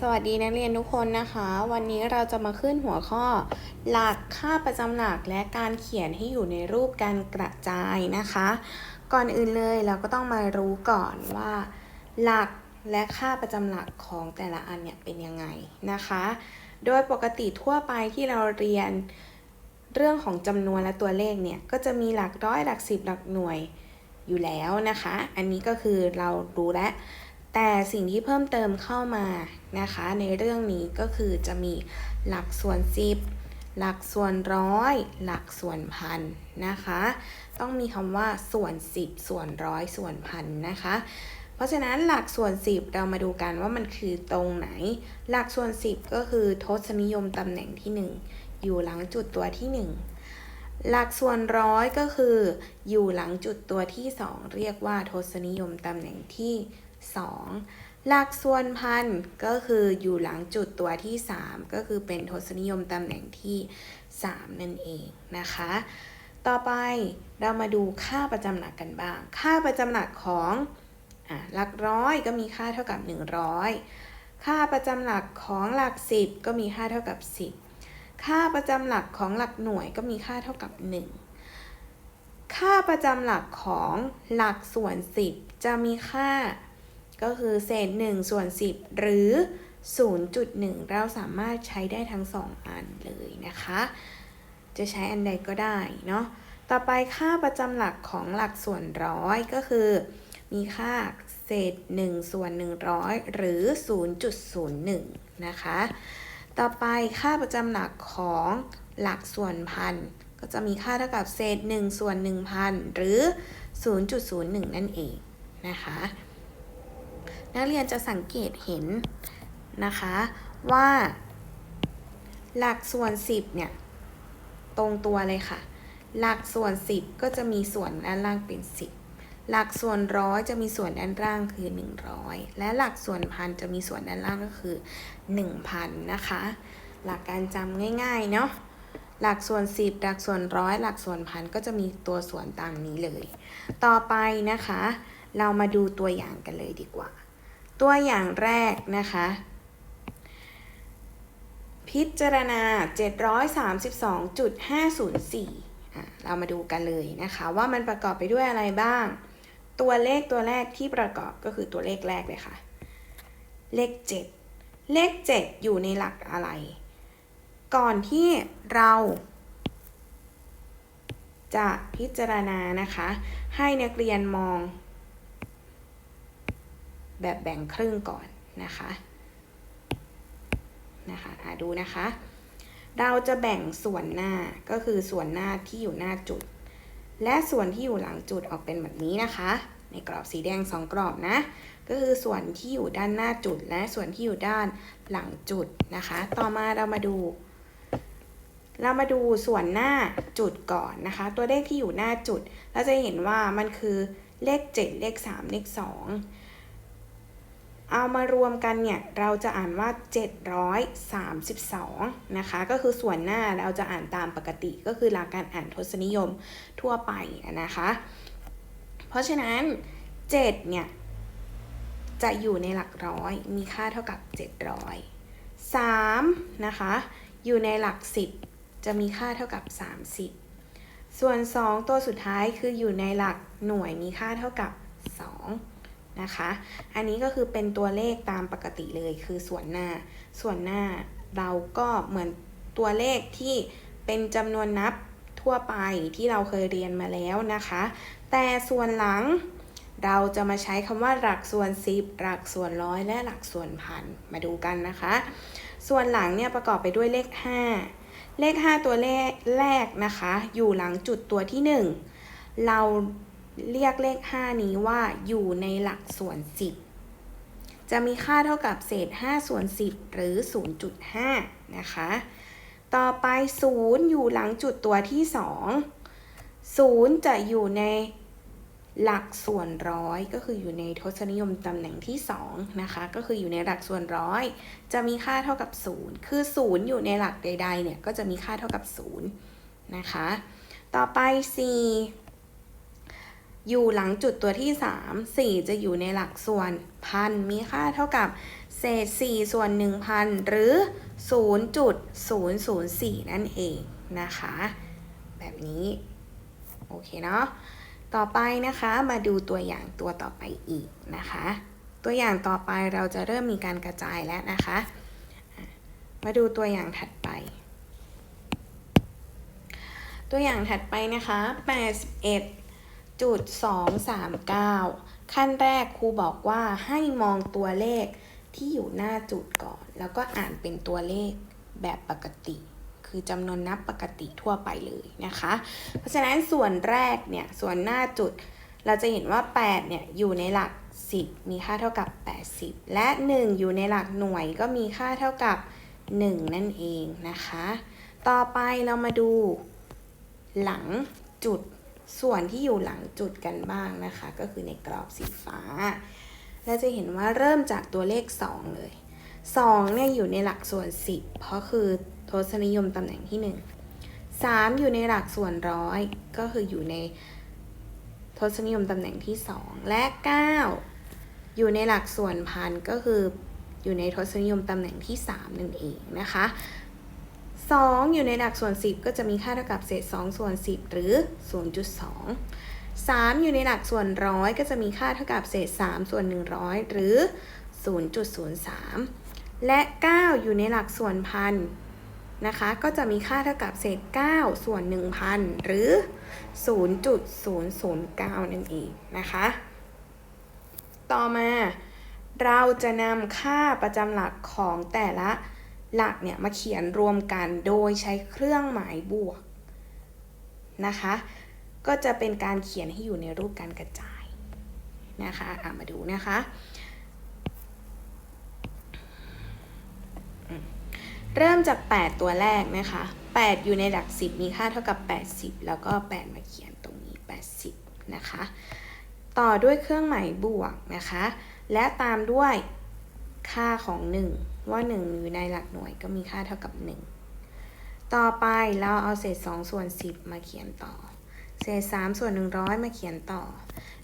สวัสดีนักเรียนทุกคนนะคะ วันนี้เราจะมาขึ้นหัวข้อ หลักค่าประจำหลักและการเขียนให้อยู่ในรูปการกระจายนะคะ ก่อนอื่นเลยเราก็ต้องมารู้ก่อนว่า หลักและค่าประจำหลักของแต่ละอันเนี่ยเป็นยังไงนะคะ โดยปกติทั่วไปที่เราเรียนเรื่องของจำนวนและตัวเลขเนี่ยก็จะมีหลักร้อยหลักสิบหลักหน่วยอยู่แล้วนะคะ อันนี้ก็คือเรารู้แล้ว แต่สิ่งที่เพิ่มเติมเข้ามานะคะ ในเรื่องนี้ก็คือจะมีหลักส่วน10หลักส่วนร้อย หลักส่วนพันนะคะ ต้องมีคำว่าส่วน10ส่วนร้อยส่วนพันนะคะ เพราะฉะนั้นหลักส่วน10เรามาดูกันว่ามันคือตรงไหน หลักส่วน10ก็คือทศนิยมตำแหน่งที่1อยู่หลังจุดตัวที่1หลักส่วนร้อยก็คือ อยู่หลังจุดตัวที่2เรียกว่าทศนิยมตำแหน่งที่ 2 หลักส่วนพันก็คืออยู่หลังจุดตัวที่ 3 ก็คือเป็นทศนิยมตำแหน่งที่ 3 นั่นเองนะคะ ต่อไปเรามาดูค่าประจำหลักกันบ้าง ค่าประจำหลักของหลักร้อยก็มีค่าเท่ากับ 100 ค่าประจำหลักของหลัก 10 ก็มีค่าเท่ากับ 10 ค่าประจำหลักของหลักหน่วยก็มีค่าเท่ากับ 1 ค่าประจำหลักของหลักส่วน 10 จะมีค่า ก็คือเศษ1ส่วน10 หรือ 0.1 เราสามารถใช้ได้ทั้ง 2 อันเลยนะคะ จะใช้อันใดก็ได้เนาะต่อไปค่าประจำหลักของหลักส่วนร้อยก็คือ มีค่าเศษ 1 ส่วน 100 หรือ 0.01 นะคะ ต่อไปค่าประจำหลักของหลักส่วนพันก็จะมีค่าเท่ากับเศษ 1 ส่วน 1,000 หรือ 0.01 นั่นเองนะคะ นักเรียนจะสังเกตเห็นนะคะว่า หลักส่วน 10 เนี่ย ตรงตัวเลยค่ะ หลักส่วน 10 ก็จะมีส่วนด้านล่างเป็น 10 หลักส่วนร้อยจะมีส่วนด้านล่างคือ 100 และหลักส่วนพันจะมีส่วนด้านล่างก็คือ 1,000 นะคะ หลักการจำง่ายๆเนาะหลักส่วน 10 หลักส่วนร้อยหลักส่วนพันก็จะมีตัวส่วนตามนี้เลย ต่อไปนะคะ เรามาดูตัวอย่างกันเลยดีกว่า ตัวอย่างแรกนะคะ พิจารณา 732.504อ่เรามาดูกันเลยนะคะ ว่ามันประกอบไปด้วยอะไรบ้าง ตัวเลขตัวแรกที่ประกอบก็คือตัวเลขแรกเลยค่ะ เลข 7 เลข 7 อยู่ในหลักอะไร ก่อนที่เราจะพิจารณานะคะ ให้นักเรียนมอง แบบแบ่งครึ่งก่อนนะคะนะคะอะดูนะคะ เราจะแบ่งส่วนหน้าก็คือส่วนหน้าที่อยู่หน้าจุด และส่วนที่อยู่หลังจุดออกเป็นแบบนี้นะคะ ในกรอบสีแดงสองกรอบนะ ก็คือส่วนที่อยู่ด้านหน้าจุด และส่วนที่อยู่ด้านหลังจุดนะคะ ต่อมาเรามาดูเรามาดูส่วนหน้าจุดก่อนนะคะ ตัวเลขที่อยู่หน้าจุด เราจะเห็นว่ามันคือเลข 7 เลข 3 เลข 2 เอามารวมกันเนี่ยเราจะอ่านว่า 732 นะคะ ก็คือส่วนหน้าเราจะอ่านตามปกติก็คือหลักการอ่านทศนิยมทั่วไปนะคะ เพราะฉะนั้น 7 เนี่ย จะอยู่ในหลักร้อยมีค่าเท่ากับ 700 3 นะคะ อยู่ในหลัก 10 จะมีค่าเท่ากับ 30 ส่วน 2 ตัวสุดท้ายคืออยู่ในหลักหน่วยมีค่าเท่ากับ 2 นะคะ อันนี้ก็คือเป็นตัวเลขตามปกติเลยคือส่วนหน้า ส่วนหน้าเราก็เหมือนตัวเลขที่เป็นจำนวนนับทั่วไปที่เราเคยเรียนมาแล้วนะคะ แต่ส่วนหลังเราจะมาใช้คำว่าหลักส่วน 10 หลักส่วนร้อยและหลักส่วนพันมาดูกันนะคะ ส่วนหลังเนี่ยประกอบไปด้วยเลข 5 เลข 5 ตัวเลขแรกนะคะ อยู่หลังจุดตัวที่ 1 เรา เรียกเลข 5 นี้ว่าอยู่ในหลักส่วน 10 จะมีค่าเท่ากับเศษ 5 ส่วน 10 หรือ 0.5 นะคะ ต่อไป 0 อยู่หลังจุดตัวที่ 2 0 จะอยู่ในหลักส่วนร้อยก็คืออยู่ในทศนิยมตำแหน่งที่2นะคะก็คืออยู่ในหลักส่วนร้อย จะมีค่าเท่ากับ 0 คือ 0 อยู่ในหลักใด ๆ เนี่ยก็จะมีค่าเท่ากับ 0 นะคะ ต่อไป 4 อยู่หลังจุดตัวที่ 3 4 จะอยู่ในหลักส่วนพันมีค่าเท่ากับเศษ 4 ส่วน 1,000 หรือ 0.004 นั่นเองนะคะ แบบนี้ โอเคเนาะต่อไปนะคะมาดูตัวอย่างตัวต่อไปอีกนะคะ ตัวอย่างต่อไปเราจะเริ่มมีการกระจายแล้วนะคะ มาดูตัวอย่างถัดไป ตัวอย่างถัดไปนะคะ 81.239ขั้นแรกครูบอกว่าให้มองตัวเลขที่อยู่หน้าจุดก่อน แล้วก็อ่านเป็นตัวเลขแบบปกติ คือจำนวนนับปกติทั่วไปเลยนะคะ เพราะฉะนั้นส่วนแรกเนี่ยส่วนหน้าจุดเราจะเห็นว่า 8 เนี่ย อยู่ในหลัก 10 มีค่าเท่ากับ 80 และ 1 อยู่ในหลักหน่วยก็มีค่าเท่ากับ 1 นั่นเองนะคะ ต่อไปเรามาดูหลังจุด ส่วนที่อยู่หลังจุดกันบ้างนะคะ ก็คือในกรอบสีฟ้า เราจะเห็นว่าเริ่มจากตัวเลข 2 เลย 2เนี่ยอยู่ในหลักส่วน 10 เพราะคือทศนิยมตำแหน่งที่ 1 3 อยู่ในหลักส่วนร้อยก็คืออยู่ในทศนิยมตำแหน่งที่ 2 และ 9 อยู่ในหลักส่วนพันก็คืออยู่ในทศนิยมตำแหน่งที่ 3 นั่นเองนะคะ 2 อยู่ในหลักส่วน 10 ก็จะมีค่าเท่ากับเศษ 2 ส่วน 10 หรือ 0.2 3 อยู่ในหลักส่วนร้อยก็จะมีค่าเท่ากับเศษ 3 ส่วน 100 หรือ 0.03 และ 9 อยู่ในหลักส่วนพันนะคะก็จะมีค่าเท่ากับเศษ 9 ส่วน 1,000 หรือ 0.009 นั่นเองนะคะ ต่อมาเราจะนำค่าประจำหลักของแต่ละ หลักเนี่ยมาเขียนรวมกันโดยใช้เครื่องหมายบวกนะคะ ก็จะเป็นการเขียนให้อยู่ในรูปการกระจายนะคะะมาดูนะคะเริ่มจาก 8 ตัวแรกนะคะ 8 อยู่ในหลัก 10 มีค่าเท่ากับ 80 แล้วก็ 8 มาเขียนตรงนี้ 80 นะคะ ต่อด้วยเครื่องหมายบวกนะคะ และตามด้วยค่าของ 1 ว่า 1 อยู่ในหลักหน่วยก็มีค่าเท่ากับ 1 ต่อไปเราเอาเศษ 2 ส่วน 10 มาเขียนต่อ เศษ 3 ส่วน 100 มาเขียนต่อ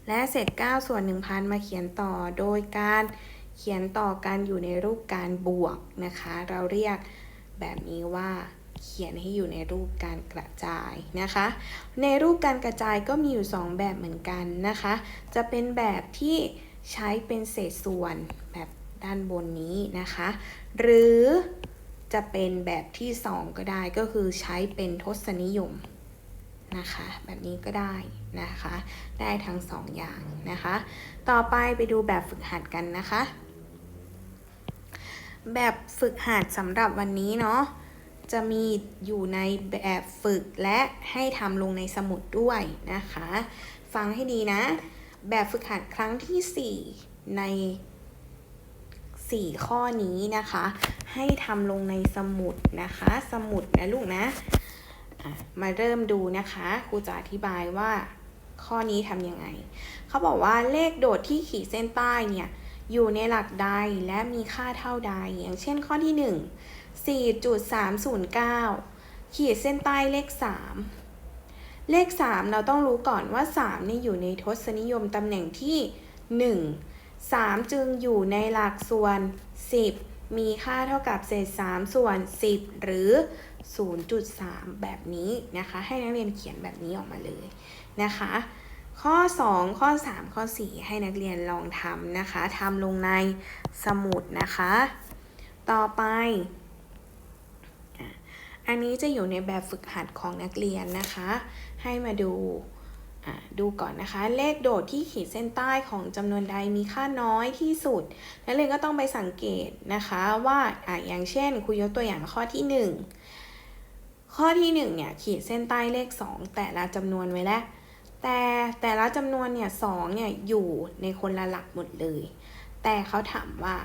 และเศษ 9 ส่วน 1,000 มาเขียนต่อ โดยการเขียนต่อกันอยู่ในรูปการบวกนะคะ เราเรียกแบบนี้ว่าเขียนให้อยู่ในรูปการกระจายนะคะ ในรูปการกระจายก็มีอยู่ 2 แบบเหมือนกันนะคะ จะเป็นแบบที่ใช้เป็นเศษส่วนแบบ ด้านบนนี้นะคะ หรือจะเป็นแบบที่ 2 ก็ได้ก็คือใช้เป็นทศนิยมนะคะ แบบนี้ก็ได้นะคะ ได้ทั้ง 2 อย่างนะคะ ต่อไปไปดูแบบฝึกหัดกันนะคะ แบบฝึกหัดสำหรับวันนี้เนาะจะมีอยู่ในแบบฝึกและให้ทำลงในสมุดด้วยนะคะ ฟังให้ดีนะ แบบฝึกหัดครั้งที่ 4 ใน 4 ข้อนี้นะคะ ให้ทำลงในสมุดนะคะ สมุดนะลูกนะมาเริ่มดูนะคะครูจะอธิบายว่าข้อนี้ทำยังไง เขาบอกว่าเลขโดดที่ขีดเส้นใต้เนี่ย อยู่ในหลักใดและมีค่าเท่าใด อย่างเช่นข้อที่ 1 4.309 ขีดเส้นใต้เลข 3 เลข 3 เราต้องรู้ก่อนว่า3นี่อยู่ในทศนิยมตำแหน่งที่ 1 3 จึงอยู่ในหลักส่วน 10 มีค่าเท่ากับเศษ 3 ส่วน 10 หรือ 0.3 แบบนี้นะคะ ให้นักเรียนเขียนแบบนี้ออกมาเลยนะคะ ข้อ 2 ข้อ 3 ข้อ 4 ให้นักเรียนลองทำนะคะทำลงในสมุดนะคะ ต่อไปอันนี้จะอยู่ในแบบฝึกหัดของนักเรียนนะคะ ให้มาดู ดูก่อนนะคะ เลขโดดที่ขีดเส้นใต้ของจำนวนใดมีค่าน้อยที่สุด นักเรียนก็ต้องไปสังเกตนะคะว่าอะอย่างเช่นครูยกตัวอย่างข้อที่ 1 ข้อที่ 1 เนี่ย ขีดเส้นใต้เลข 2 แต่ละจำนวนไว้แล้ว แต่แต่ละจำนวนเนี่ยสองเนี่ยอยู่ในคนละหลักหมดเลย แต่เขาถามว่า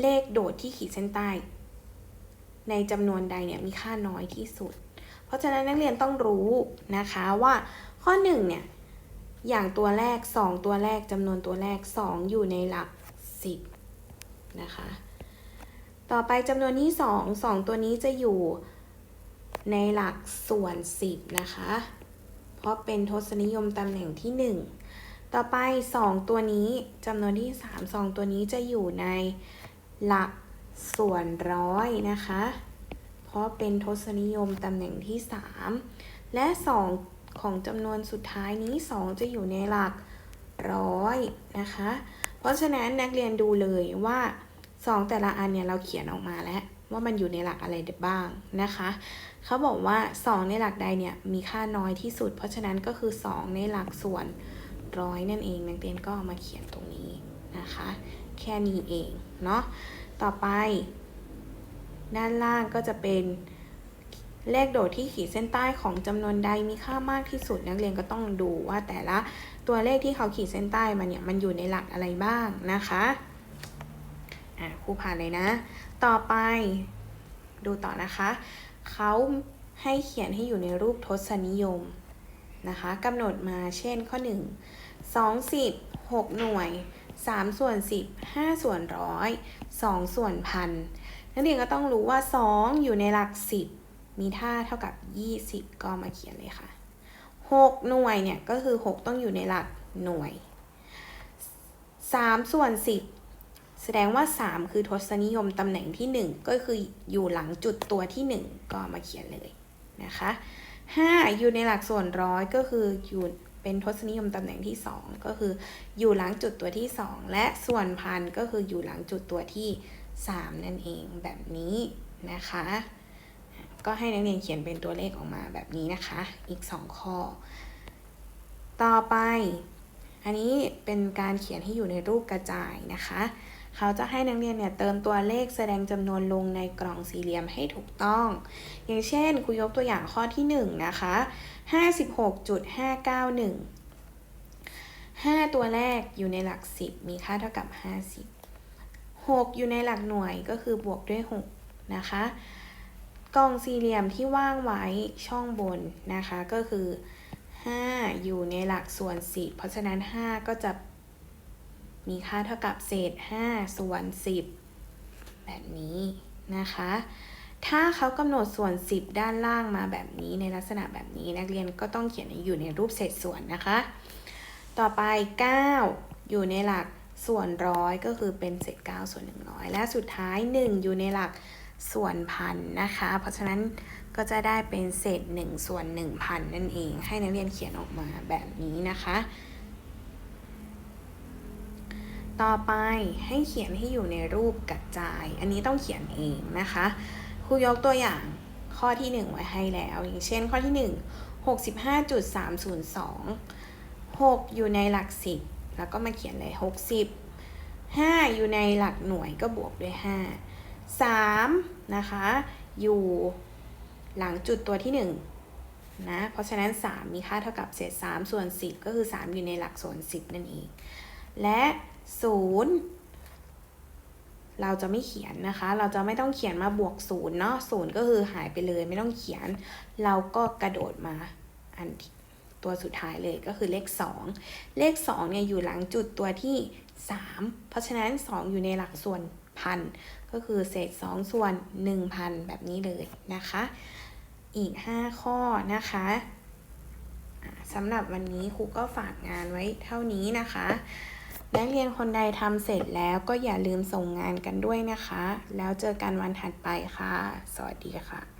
เลขโดดที่ขีดเส้นใต้ ในจำนวนใดเนี่ยมีค่าน้อยที่สุด เพราะฉะนั้นนักเรียนต้องรู้นะคะว่า ข้อ1เนี่ยอย่างตัวแรก 2 ตัวแรกจำนวนตัวแรก 2 อยู่ในหลัก 10 นะคะ ต่อไปจำนวนที่ 2 2 ตัวนี้จะอยู่ในหลักส่วน 10 นะคะ เพราะเป็นทศนิยมตำแหน่งที่ 1 ต่อไป 2 ตัวนี้จำนวนที่ 3 2 ตัวนี้จะอยู่ในหลักส่วนร้อยนะคะ เพราะเป็นทศนิยมตำแหน่งที่ 3 และ 2 ของจำนวนสุดท้ายนี้ 2 จะอยู่ในหลักร้อยนะคะ เพราะฉะนั้นนักเรียนดูเลยว่า 2 แต่ละอันเนี่ยเราเขียนออกมาแล้ว ว่ามันอยู่ในหลักอะไรบ้างนะคะ เขาบอกว่า 2 ในหลักใดเนี่ยมีค่าน้อยที่สุด เพราะฉะนั้นก็คือ 2 ในหลักส่วนร้อยนั่นเอง นักเรียนก็เอามาเขียนตรงนี้นะคะ แค่นี้เองเนาะ ต่อไป ด้านล่างก็จะเป็น เลขโดดที่ขีดเส้นใต้ของจำนวนใดมีค่ามากที่สุด นักเรียนก็ต้องดูว่าแต่ละตัวเลขที่เขาขีดเส้นใต้มาเนี่ยมันอยู่ในหลักอะไรบ้างนะคะอะครูผ่านเลยนะ ต่อไปดูต่อนะคะเขาให้เขียนให้อยู่ในรูปทศนิยมนะคะกำหนดมาเช่นข้อ 1 2 10 6 หน่วย 3 ส่วน 10 5 ส่วนร้อย2ส่วนพันนักเรียนก็ต้องรู้ว่า 2 อยู่ในหลัก 10 มีท่าเท่ากับ 20 ก็มาเขียนเลยค่ะ 6 หน่วยเนี่ยก็คือ 6 ต้องอยู่ในหลักหน่วย 3 ส่วน 10 แสดงว่า 3 คือทศนิยมตำแหน่งที่ 1 ก็คืออยู่หลังจุดตัวที่ 1 ก็มาเขียนเลยนะคะ 5 อยู่ในหลักส่วนร้อยก็คืออยู่เป็นทศนิยมตำแหน่งที่ 2 ก็คืออยู่หลังจุดตัวที่ 2 และส่วนพันก็คืออยู่หลังจุดตัวที่ 3 นั่นเองแบบนี้นะคะ ก็ให้นักเรียนเขียนเป็นตัวเลขออกมาแบบนี้นะคะ อีก 2 ข้อ ต่อไป อันนี้เป็นการเขียนให้อยู่ในรูปกระจายนะคะ เขาจะให้นักเรียนเนี่ยเติมตัวเลขแสดงจำนวนลงในกล่องสี่เหลี่ยมให้ถูกต้อง อย่างเช่นครูยกตัวอย่างข้อที่1นะคะ56.591 5 ตัวแรกอยู่ในหลัก 10 มีค่าเท่ากับ 50 6 อยู่ในหลักหน่วยก็คือบวกด้วย 6 นะคะ กล่องสี่เหลี่ยมที่ว่างไว้ช่องบนนะคะ ก็คือ 5 อยู่ในหลักส่วน 10 เพราะฉะนั้น 5 ก็จะมีค่าเท่ากับเศษ 5 ส่วน 10 แบบนี้นะคะ ถ้าเขากำหนดส่วน 10 ด้านล่างมาแบบนี้ในลักษณะแบบนี้นักเรียนก็ต้องเขียนอยู่ในรูปเศษส่วนนะคะ ต่อไป 9 อยู่ในหลักส่วนร้อยก็คือเป็นเศษ 9 ส่วน 100 และสุดท้าย 1 อยู่ในหลัก ส่วนพันนะคะ เพราะฉะนั้นก็จะได้เป็นเศษ1ส่วน1,000นั่นเอง ให้นักเรียนเขียนออกมาแบบนี้นะคะ ต่อไปให้เขียนให้อยู่ในรูปกระจาย อันนี้ต้องเขียนเองนะคะครูยกตัวอย่างข้อที่ 1 ไว้ให้แล้ว อย่างเช่นข้อที่ 1 65.302 6 อยู่ในหลัก 10 แล้วก็มาเขียนเลย 60 5 อยู่ในหลักหน่วยก็บวกด้วย 5 3 นะคะ อยู่หลังจุดตัวที่1นะเพราะฉะนั้น 3 มีค่าเท่ากับเศษ 3 ส่วน 10 ก็คือ 3 อยู่ในหลักส่วน 10 นั่นเอง และ 0 เราจะไม่เขียนนะคะ เราจะไม่ต้องเขียนมาบวก 0 เนาะ0ก็คือหายไปเลยไม่ต้องเขียน เราก็กระโดดมาอันตัวสุดท้ายเลยก็คือเลข 2 เลข2เนี่ยอยู่หลังจุดตัวที่ 3 เพราะฉะนั้น 2 อยู่ในหลักส่วน 1,000 ก็คือเศษ 2 ส่วน 1,000 แบบนี้เลยนะคะ อีก 5 ข้อนะคะสำหรับวันนี้ครูก็ฝากงานไว้เท่านี้นะคะนักเรียนคนใดทำเสร็จแล้วก็อย่าลืมส่งงานกันด้วยนะคะ แล้วเจอกันวันถัดไปค่ะ สวัสดีค่ะ